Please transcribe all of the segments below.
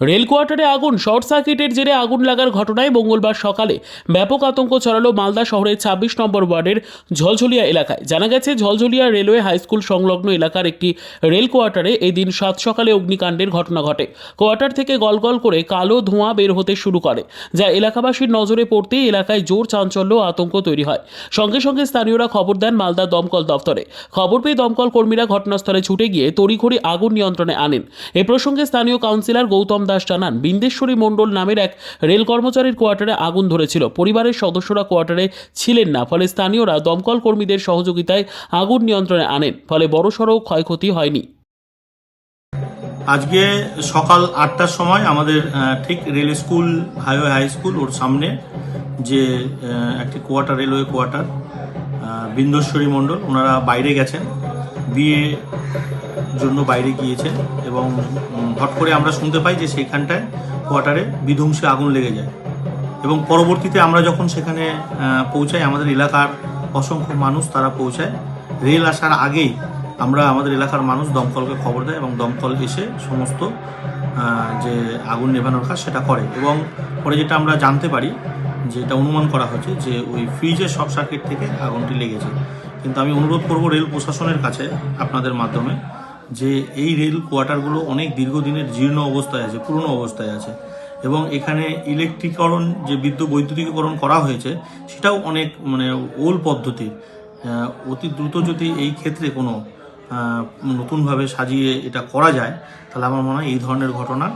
Rail কোয়ার্টারে আগুন, short সার্কিটের জেরে আগুন লাগার ঘটনায় মঙ্গলবার সকালে ব্যাপক আতঙ্ক ছড়ালো মালদা শহরের ছাব্বিশ নম্বর ওয়ার্ডের ঝলঝলিয়া এলাকায়। জানা গেছে, ঝলঝলিয়া রেলওয়ে হাই স্কুল সংলগ্ন এলাকার একটি রেল কোয়ার্টারে এদিন সাত সকালে অগ্নিকাণ্ডের ঘটনা ঘটে। কোয়ার্টার থেকে গলগল করে কালো ধোঁয়া বের হতে শুরু করে, যা এলাকাবাসীর নজরে পড়তেই এলাকায় জোর চাঞ্চল্য আতঙ্ক তৈরি হয়। সঙ্গে সঙ্গে স্থানীয়রা খবর দেন মালদা দমকল দপ্তরে। খবর পেয়ে দমকল কর্মীরা ঘটনাস্থলে ছুটে গিয়ে তড়িঘড়ি আগুন নিয়ন্ত্রণে আনেন। এ প্রসঙ্গে স্থানীয় কাউন্সিলর গৌতম দাস জানান, বিন্দেশ্বরী মণ্ডল নামের এক রেল কর্মচারীর কোয়ার্টারে আগুন ধরেছিল। পরিবারের সদস্যরা কোয়ার্টারে ছিলেন না, ফলে স্থানীয়রা দমকল কর্মীদের সহযোগিতায় আগুন নিয়ন্ত্রণে আনেন, ফলে বড়সড় ক্ষয়ক্ষতি হয়নি। আজকে সকাল আটটার সময় আমাদের ঠিক rail school, highway high school, ওর সামনে যে একটি quarter, railway quarter Bindeshwari Mandal, ওনারা বাইরে গেছেন। বিয়ে জন্য বাইরে গিয়েছেন এবং হট করে আমরা শুনতে পাই যে সেইখানটায় কোয়ার্টারে বিধ্বংসী আগুন লেগে যায়। এবং পরবর্তীতে আমরা যখন সেখানে পৌঁছাই, আমাদের এলাকার অসংখ্য মানুষ তারা পৌঁছায়। রেল আসার আগেই আমরা আমাদের এলাকার মানুষ দমকলকে খবর দেয় এবং দমকল এসে সমস্ত যে আগুন নেভানোর কাজ সেটা করে। এবং পরে যেটা আমরা জানতে পারি যেটা অনুমান করা হয়েছে যে ওই ফ্রিজের শর্ট সার্কিট থেকে আগুনটি লেগেছে। কিন্তু আমি অনুরোধ করব রেল প্রশাসনের কাছে আপনাদের মাধ্যমে যে এই রেল কোয়ার্টারগুলো অনেক দীর্ঘদিনের জীর্ণ অবস্থায় আছে, পুরনো অবস্থায় আছে এবং এখানে ইলেকট্রিকরণ যে বিদ্যুৎ বৈদ্যুতিকরণ করা হয়েছে, সেটাও অনেক মানে ওল পদ্ধতির অতি দ্রুত যদি এই ক্ষেত্রে কোনো নতুনভাবে সাজিয়ে এটা করা যায়, তাহলে আমার মনে হয় এই ধরনের ঘটনা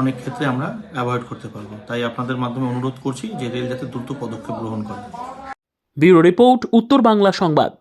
অনেক ক্ষেত্রে আমরা অ্যাভয়েড করতে পারব। তাই আপনাদের মাধ্যমে অনুরোধ করছি যে রেল যাতে দ্রুত পদক্ষেপ গ্রহণ করে। ব্যুরো রিপোর্ট, উত্তর বাংলা সংবাদ।